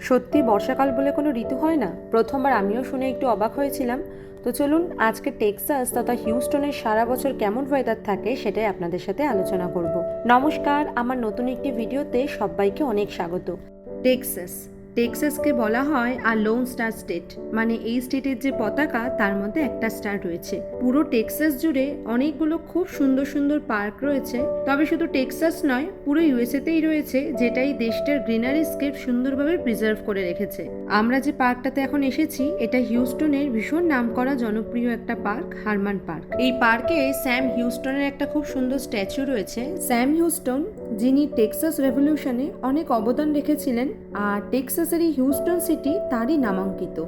সত্যি বর্ষাকাল বলে কোনো ঋতু হয় না? প্রথমবার আমিও শুনে একটু অবাক হয়েছিলাম। তো চলুন, আজকে টেক্সাস তথা হিউস্টনের সারা বছর কেমন ওয়েদার থাকে সেটাই আপনাদের সাথে আলোচনা করব। নমস্কার, আমার নতুন একটি ভিডিওতে সবাইকে অনেক স্বাগত। টেক্সাস টেক্সাসকে বলা হয় আর লোন স্টার স্টেট মানে এই স্টেটের যে পতাকা, তার মধ্যে একটা স্টার রয়েছে। পুরো টেক্সাস জুড়ে অনেকগুলো খুব সুন্দর সুন্দর পার্ক রয়েছে, তবে শুধু টেক্সাস নয়, পুরো ইউএসএতেই রয়েছে, যেটাই দেশটার গ্রিনারি স্কেপ সুন্দরভাবে প্রিজার্ভ করে রেখেছে। আমরা যে পার্কটাতে এখন এসেছি, এটা হিউস্টনের ভীষণ নামকরা জনপ্রিয় একটা পার্ক, হারমান পার্ক। এই পার্কে স্যাম হিউস্টনের একটা খুব সুন্দর স্ট্যাচু রয়েছে। স্যাম হিউস্টন যিনি টেক্সাস রেভলিউশনে অনেক অবদান রেখেছিলেন আর টেক্সাসের এই হিউস্টন সিটি তারই নামাঙ্কিত।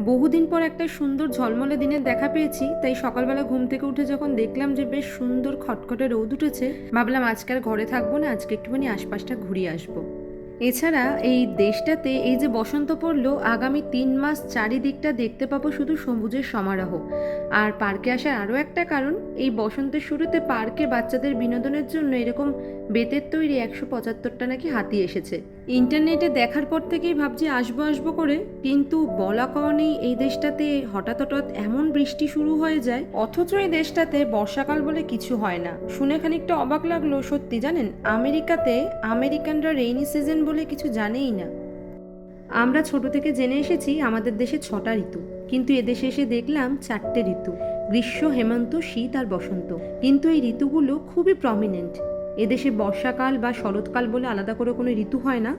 বহুদিন পর একটা সুন্দর ঝলমলে দিনের দেখা পেয়েছি, তাই সকালবেলা ঘুম থেকে উঠে যখন দেখলাম যে বেশ সুন্দর খটখটে রোদ উঠেছে, ভাবলাম আজকে আর ঘরে থাকব না, আজকে একটুখানি আশপাশটা ঘুরিয়ে আসব। এছাড়া এই দেশটাতে এই যে বসন্ত পড়ল, আগামী তিন মাস চারিদিকটা দেখতে পাবো শুধু সবুজের সমারোহ। আর পার্কে আসার আরও একটা কারণ, এই বসন্তের শুরুতে পার্কে বাচ্চাদের বিনোদনের জন্য এরকম বেতের তৈরি একশো পঁচাত্তরটা নাকি হাতি এসেছে। ইন্টারনেটে দেখার পর থেকেই ভাবছি আসব আসব করে, কিন্তু বলা কওয়ানেই এই দেশটাতে হঠাৎ হঠাৎ এমন বৃষ্টি শুরু হয়ে যায়, অথচ এই দেশটাতে বর্ষাকাল বলে কিছু হয় না। শুনে খানিকটা অবাক লাগল, সত্যি জানেন? আমেরিকাতে আমেরিকানরা রেইনি সিজন বলে কিছু জানেই না। আমরা ছোট থেকে জেনে এসেছি আমাদের দেশে ছটা ঋতু, কিন্তু এদেশে এসে দেখলাম চারটে ঋতু, গ্রীষ্ম, হেমন্ত, শীত আর বসন্ত। কিন্তু এই ঋতুগুলো খুবই প্রমিনেন্ট এদেশে বর্ষাকাল বা শরৎকাল বলে আলাদা করে কোনো ঋতু হয় না।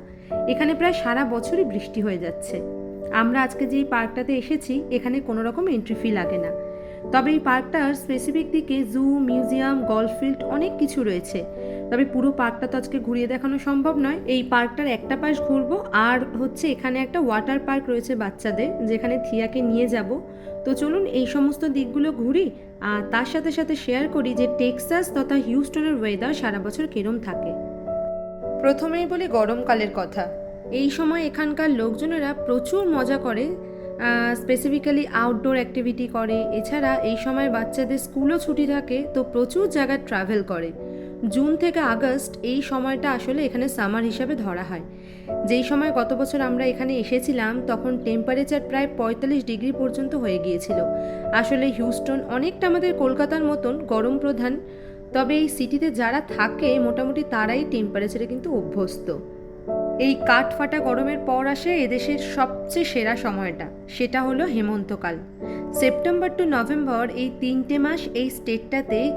এখানে প্রায় সারা বছরই বৃষ্টি হয়ে যাচ্ছে। আমরা আজকে যে পার্কটাতে এসেছি, এখানে কোনো রকম এন্ট্রি ফি লাগে না। তবে এই পার্কটার স্পেসিফিক দিকে জু মিউজিয়াম গলফ ফিল্ড অনেক কিছু রয়েছে। তবে পুরো পার্কটা তো আজকে ঘুরিয়ে দেখানো সম্ভব নয়। এই পার্কটার একটা পাশ ঘুরবো আর হচ্ছে এখানে একটা ওয়াটার পার্ক রয়েছে বাচ্চাদের, যেখানে থিয়াকে নিয়ে যাব। তো চলুন এই সমস্ত দিকগুলো ঘুরি আর তার সাথে সাথে শেয়ার করি যে টেক্সাস তথা হিউস্টনের ওয়েদার সারা বছর কিরম থাকে। প্রথমেই বলি গরমকালের কথা। এই সময় এখানকার লোকজনেরা প্রচুর মজা করে স্পেসিফিক্যালি আউটডোর অ্যাক্টিভিটি করে। এছাড়া এই সময় বাচ্চাদের স্কুলও ছুটি থাকে, তো প্রচুর জায়গায় ট্রাভেল করে। জুন থেকে আগস্ট এই সময়টা আসলে এখানে সামার হিসাবে ধরা হয়। যেই সময় গত বছর আমরা এখানে এসেছিলাম, তখন টেম্পারেচার প্রায় পঁয়তাল্লিশ ডিগ্রি পর্যন্ত হয়ে গিয়েছিল। আসলে হিউস্টন অনেকটা আমাদের কলকাতার মতন গরম প্রধান। তবে এই সিটিতে যারা থাকে, মোটামুটি তারাই টেম্পারেচারে কিন্তু অভ্যস্ত। এই কাঠ ফাটা গরমের পর আসে এদেশের সবচেয়ে সেরা সময়টা। সেটা হলো হেমন্তকাল। সেপ্টেম্বর টু নভেম্বর এই তিনটে মাস এই স্টেটটাতে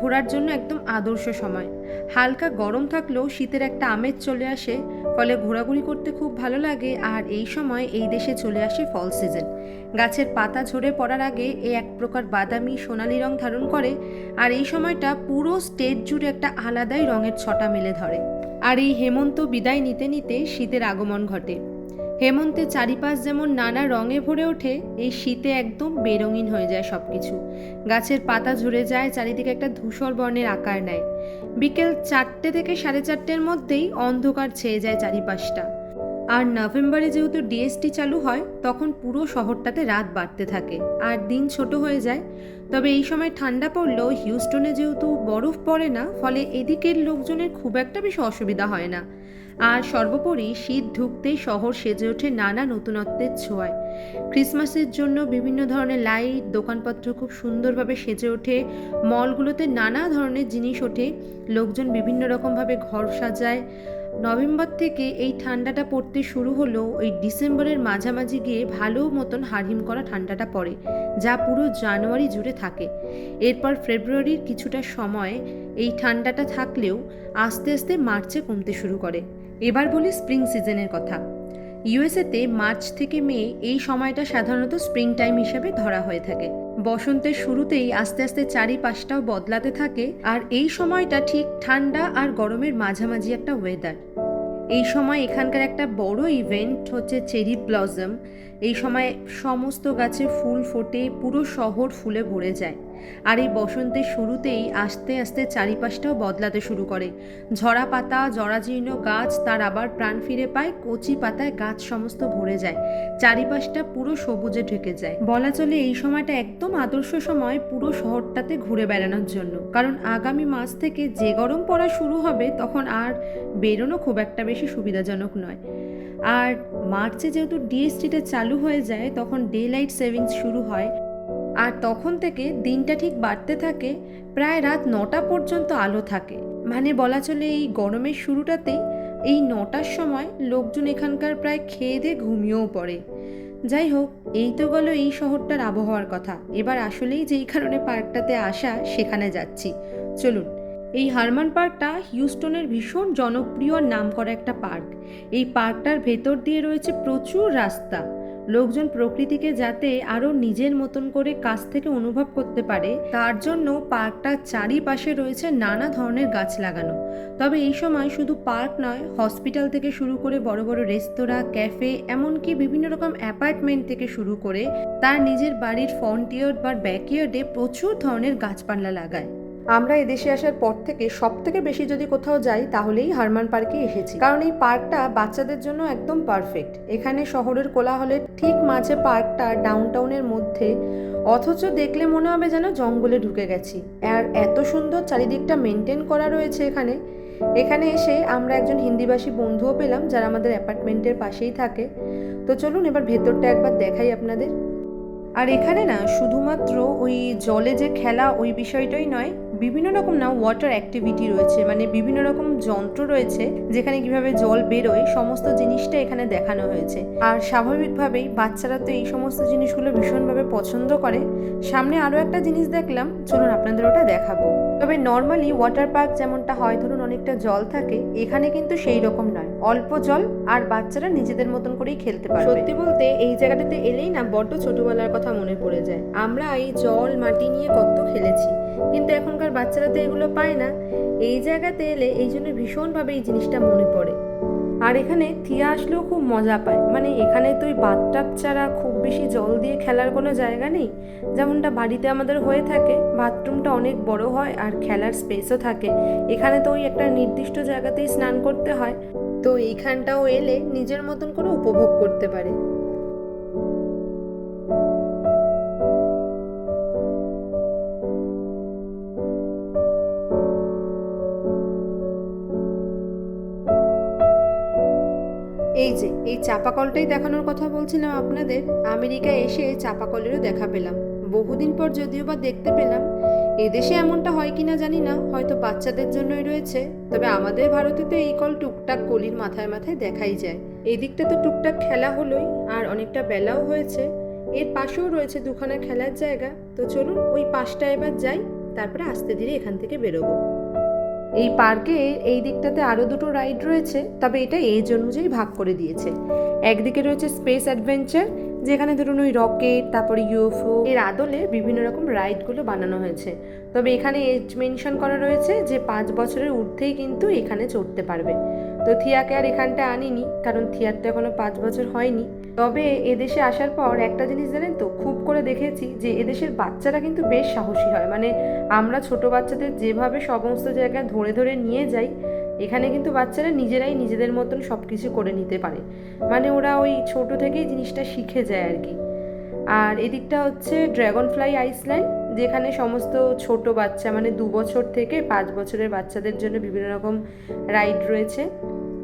ঘোরার জন্য একদম আদর্শ সময়। হালকা গরম থাকলেও শীতের একটা আমেজ চলে আসে, ফলে ঘোরাঘুরি করতে খুব ভালো লাগে, আর এই সময় এই দেশে চলে আসে ফল সিজন। গাছের পাতা ঝরে পড়ার আগে এ এক প্রকার বাদামি সোনালি রং ধারণ করে, আর এই সময়টা পুরো স্টেট জুড়ে একটা আলাদাই রঙের ছটা মেলে ধরে। আর এই হেমন্ত বিদায় নিতে নিতে শীতের আগমন ঘটে। হেমন্তের চারিপাশ যেমন নানা রঙে ভরে ওঠে, এই শীতে একদম বেরঙিন হয়ে যায় সব কিছু গাছের পাতা ঝরে যায়, চারিদিকে একটা ধূসর বর্ণের আকার নেয়। বিকেল চারটে থেকে সাড়ে চারটের মধ্যেই অন্ধকার ছেয়ে যায় চারিপাশটা। আর নভেম্বরে যেহেতু ডিএসটি চালু হয়, তখন পুরো শহরটাতে রাত বাড়তে থাকে। আর দিন ছোট হয়ে যায় তবে এই সময় ঠান্ডা পড়লেও হিউস্টনে যেহেতু বরফ পড়ে না, ফলে এদিকের লোকজনের খুব একটা বেশি অসুবিধা হয় না। আর সর্বোপরি শীত ঢুকতেই শহর সেজে ওঠে নানা নতুনত্বের ছোঁয়ায়। ক্রিসমাসের জন্য বিভিন্ন ধরনের লাইট, দোকানপত্র খুব সুন্দরভাবে সেজে ওঠে। মলগুলোতে নানা ধরনের জিনিস ওঠে। লোকজন বিভিন্ন রকমভাবে ঘর সাজায়। নভেম্বর থেকে এই ঠান্ডাটা পড়তে শুরু হলো ওই ডিসেম্বরের মাঝামাঝি গিয়ে ভালো মতন হারহিম করা ঠান্ডাটা পড়ে, যা পুরো জানুয়ারি জুড়ে থাকে। এরপর ফেব্রুয়ারির কিছুটা সময় এই ঠান্ডাটা থাকলেও আস্তে আস্তে মার্চে কমতে শুরু করে। এবার বলি স্প্রিং সিজনের কথা। ইউএসএতে মার্চ থেকে মে এই সময়টা সাধারণত স্প্রিং টাইম হিসাবে ধরা হয়ে থাকে। বসন্তের শুরুতেই আস্তে আস্তে চারিপাশটাও বদলাতে থাকে, আর এই সময়টা ঠিক ঠান্ডা আর গরমের মাঝামাঝি একটা ওয়েদার এই সময় এখানকার একটা বড় ইভেন্ট হচ্ছে চেরি ব্লজম এই সময় সমস্ত গাছে ফুল ফোটে, পুরো শহর ফুলে ভরে যায়। আর এই বসন্তের শুরুতেই আস্তে আস্তে চারিপাশটাও বদলাতে শুরু করে। ঝরা পাতা, জরাজীর্ণ গাছ, তার আবার প্রাণ ফিরে পায়, কচি পাতায় গাছ সমস্ত ভরে যায়, চারিপাশটা পুরো সবুজে ঢেকে যায়। বলা চলে এই সময়টা একদম আদর্শ সময় পুরো শহরটাতে ঘুরে বেড়ানোর জন্য। কারণ আগামী মাস থেকে যে গরম পড়া শুরু হবে, তখন আর বেরোনো খুব একটা বেশি সুবিধাজনক নয়। আর মার্চে যেহেতু ডিএসটিটা চালু হয়ে যায়, তখন ডে লাইট সেভিংস শুরু হয়। আর তখন থেকে দিনটা ঠিক বাড়তে থাকে, প্রায় রাত নটা পর্যন্ত আলো থাকে। মানে বলা চলে এই গরমের শুরুটাতেই এই নটার সময় লোকজন এখানকার প্রায় খেয়ে দিয়ে ঘুমিয়েও পড়ে। যাই হোক, এই তো গেল এই শহরটার আবহাওয়ার কথা। এবার আসলেই যেই কারণে পার্কটাতে আসা, সেখানে যাচ্ছি। চলুন, এই হারমান পার্কটা হিউস্টনের ভীষণ জনপ্রিয় নাম করা একটা পার্ক। এই পার্কটার ভেতর দিয়ে রয়েছে প্রচুর রাস্তা। লোকজন প্রকৃতিকে যাতে আরও নিজের মতন করে কাছ থেকে অনুভব করতে পারে, তার জন্য পার্কটার চারিপাশে রয়েছে নানা ধরনের গাছ লাগানো। তবে এই সময় শুধু পার্ক নয়, হসপিটাল থেকে শুরু করে বড় বড় রেস্তোরাঁ, ক্যাফে, এমনকি বিভিন্ন রকম অ্যাপার্টমেন্ট থেকে শুরু করে তার নিজের বাড়ির ফ্রন্ট ইয়ার্ড বা ব্যাকইয়ার্ডে প্রচুর ধরনের গাছপালা লাগায়। আমরা এদেশে আসার পর থেকে সব থেকে বেশি যদি কোথাও যাই, তাহলেই হারমান পার্কে এসেছি। কারণ এই পার্কটা বাচ্চাদের জন্য একদম পারফেক্ট। এখানে শহরের কোলাহলের ঠিক মাঝে পার্কটা ডাউনটাউনের মধ্যে, অথচ দেখলে মনে হবে যেন জঙ্গলে ঢুকে গেছি। আর এত সুন্দর চারিদিকটা মেনটেন করা রয়েছে এখানে। এখানে এসে আমরা একজন হিন্দিভাষী বন্ধুও পেলাম, যারা আমাদের অ্যাপার্টমেন্টের পাশেই থাকে। তো চলুন এবার ভেতরটা একবার দেখাই আপনাদের। আর এখানে না, শুধুমাত্র ওই জলে যে খেলা, ওই বিষয়টাই নয় বিভিন্ন রকম না ওয়াটার অ্যাক্টিভিটি রয়েছে মানে বিভিন্ন রকম যন্ত্র রয়েছে, যেখানে কীভাবে জল বেরোয়, সমস্ত জিনিসটা এখানে দেখানো হয়েছে। আর স্বাভাবিকভাবেই বাচ্চারা তো এই সমস্ত জিনিসগুলো ভীষণভাবে পছন্দ করে। সামনে আরও একটা জিনিস দেখলাম, চলুন আপনাদের ওটা দেখাবো। তবে নর্মালি ওয়াটার পার্ক যেমনটা হয়, ধরুন অনেকটা জল থাকে, এখানে কিন্তু সেই রকম নয়। অল্প জল আর বাচ্চারা নিজেদের মতন করেই খেলতে পারে সত্যি বলতে এই জায়গাটাতে এলেই না বড্ড ছোটবেলার কথা মনে পড়ে যায়। আমরা এই জল, মাটি নিয়ে কত খেলেছি। কিন্তু এখনকার বাচ্চারা তো এগুলো পায় না। এই জায়গাতে এলে এই জন্য ভীষণভাবে এই জিনিসটা মনে পড়ে। আর এখানে থিয়া আসলেও খুব মজা পায়। মানে এখানে তো ওই বাথটাব ছাড়া খুব বেশি জল দিয়ে খেলার কোনো জায়গা নেই? যেমনটা বাড়িতে আমাদের হয়ে থাকে, বাথরুমটা অনেক বড় হয় আর খেলার স্পেসও থাকে। এখানে তো ওই একটা নির্দিষ্ট জায়গাতেই স্নান করতে হয়। তো এইখানটাও এলে নিজের মতন করে উপভোগ করতে পারে। এই যে, এই চাপাকলটাই দেখানোর কথা বলছিলাম আপনাদের। আমেরিকা এসে এই চাপাকলেরও দেখা পেলাম। বহুদিন পর যদিও বা দেখতে পেলাম। এদেশে এমনটা হয় কিনা জানি না, হয়তো বাচ্চাদের জন্যই রয়েছে। তবে আমাদের ভারতে তো এই কল টুকটাক কলির মাথায় মাথায় দেখাই যায়। এদিকটা তো টুকটাক খেলা হলোই, আর অনেকটা বেলাও হয়েছে। এর পাশেও রয়েছে দুখানা খেলার জায়গা। তো চলুন ওই পাশটা এবার যাই, তারপরে আস্তে ধীরে এখান থেকে বেরোবো। এই পার্কে এই দিকটাতে আরও দুটো রাইড রয়েছে, তবে এটা এজ অনুযায়ী ভাগ করে দিয়েছে। একদিকে রয়েছে স্পেস অ্যাডভেঞ্চার, যেখানে ধরুন ওই রকেট, তারপরে ইউএফও, এর আদলে বিভিন্ন রকম রাইডগুলো বানানো হয়েছে। তবে এখানে এজ মেনশন করা রয়েছে যে পাঁচ বছরের ঊর্ধ্বেই কিন্তু এখানে চড়তে পারবে। তো থিয়াকে আর এখানটা আনিনি, কারণ থিয়ার তো এখনও পাঁচ বছর হয়নি। তবে এদেশে আসার পর একটা জিনিস জানেন তো, খুব করে দেখেছি যে এদেশের বাচ্চারা কিন্তু বেশ সাহসী হয়। মানে আমরা ছোট বাচ্চাদের যেভাবে সমস্ত জায়গায় ধরে ধরে নিয়ে যাই, এখানে কিন্তু বাচ্চারা নিজেরাই নিজেদের মতন সব কিছু করে নিতে পারে। মানে ওরা ওই ছোট থেকেই জিনিসটা শিখে যায় আর কি। আর এদিকটা হচ্ছে ড্রাগন ফ্লাই আইসল্যান্ড, যেখানে সমস্ত ছোট বাচ্চা মানে দু বছর থেকে পাঁচ বছরের বাচ্চাদের জন্য বিভিন্ন রকম রাইড রয়েছে।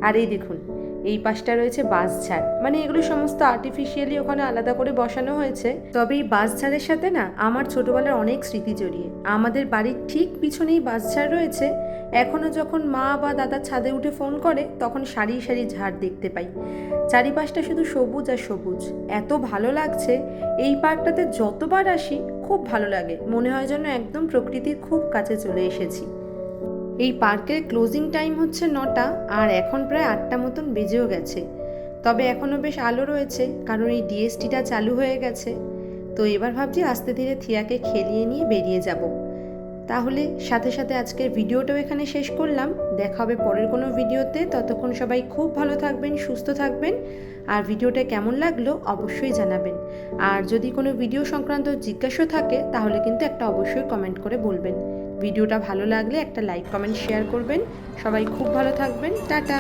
আর এই দেখুন এই পাশটা রয়েছে বাসঝাড় মানে এগুলো সমস্ত আর্টিফিশিয়ালি ওখানে আলাদা করে বসানো হয়েছে। তবে এই বাসঝাড়ের সাথে না আমার ছোটবেলার অনেক স্মৃতি জড়িয়ে। আমাদের বাড়ির ঠিক পিছনেই বাসঝাড় রয়েছে। এখনও যখন মা বা দাদা ছাদে উঠে ফোন করে, তখন সারি সারি ঝাড় দেখতে পাই। চারিপাশটা শুধু সবুজ আর সবুজ। এত ভালো লাগছে। এই পার্কটাতে যতবার আসি, খুব ভালো লাগে। মনে হয় যেন একদম প্রকৃতির খুব কাছে চলে এসেছি। এই পার্কের ক্লোজিং টাইম হচ্ছে নটা আর এখন প্রায় আটটা মতন বেজেও গেছে। তবে এখনও বেশ আলো রয়েছে, কারণ এই ডিএসটিটা চালু হয়ে গেছে। তো এবার ভাবছি আস্তে ধীরে থিয়াকে খেলিয়ে নিয়ে বেরিয়ে যাব। তাহলে সাথে সাথে আজকের ভিডিওটাও এখানে শেষ করলাম। দেখা হবে পরের কোনো ভিডিওতে। ততক্ষণ সবাই খুব ভালো থাকবেন, সুস্থ থাকবেন। আর ভিডিওটা কেমন লাগল অবশ্যই জানাবেন। আর যদি কোনো ভিডিও সংক্রান্ত জিজ্ঞাসা থাকে, তাহলে কিন্তু একটা অবশ্যই কমেন্ট করে বলবেন। ভিডিওটা ভালো লাগলে একটা লাইক কমেন্ট শেয়ার করবেন। সবাই খুব ভালো থাকবেন। টাটা!